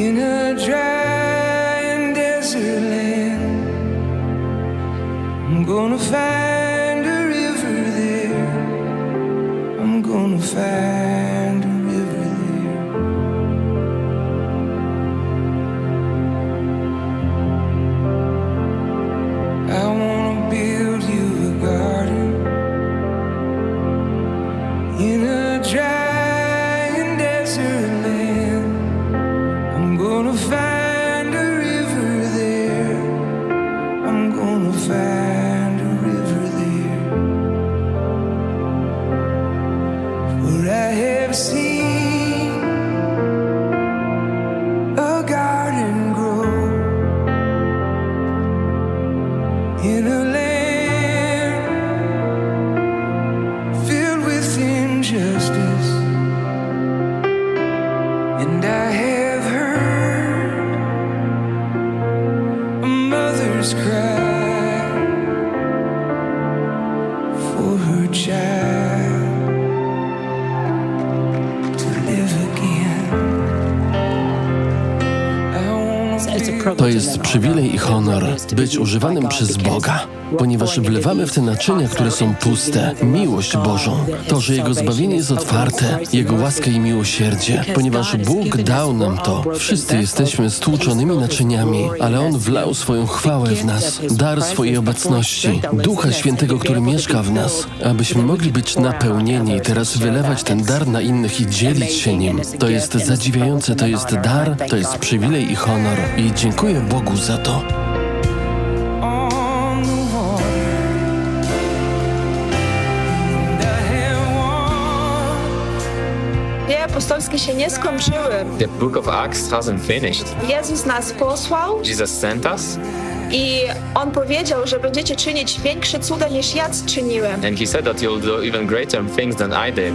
in a dry and desert land. I'm gonna find a river there. I'm gonna find. Gonna find a river there. I'm gonna find a river there. I have seen tears cry To jest przywilej i honor być używanym przez Boga, ponieważ wlewamy w te naczynia, które są puste, miłość Bożą. To, że Jego zbawienie jest otwarte, Jego łaskę i miłosierdzie, ponieważ Bóg dał nam to. Wszyscy jesteśmy stłuczonymi naczyniami, ale On wlał swoją chwałę w nas, dar swojej obecności, Ducha Świętego, który mieszka w nas, abyśmy mogli być napełnieni i teraz wylewać ten dar na innych i dzielić się nim. To jest zadziwiające, to jest dar, to jest przywilej i honor. I dziękuję Bogu za to. Dzieje apostolskie się nie skończyły. The book of Acts hasn't finished. Jezus nas posłał Jesus sent us, i On powiedział, że będziecie czynić większe cuda niż ja czyniłem. and He said that you'll do even greater things than I did.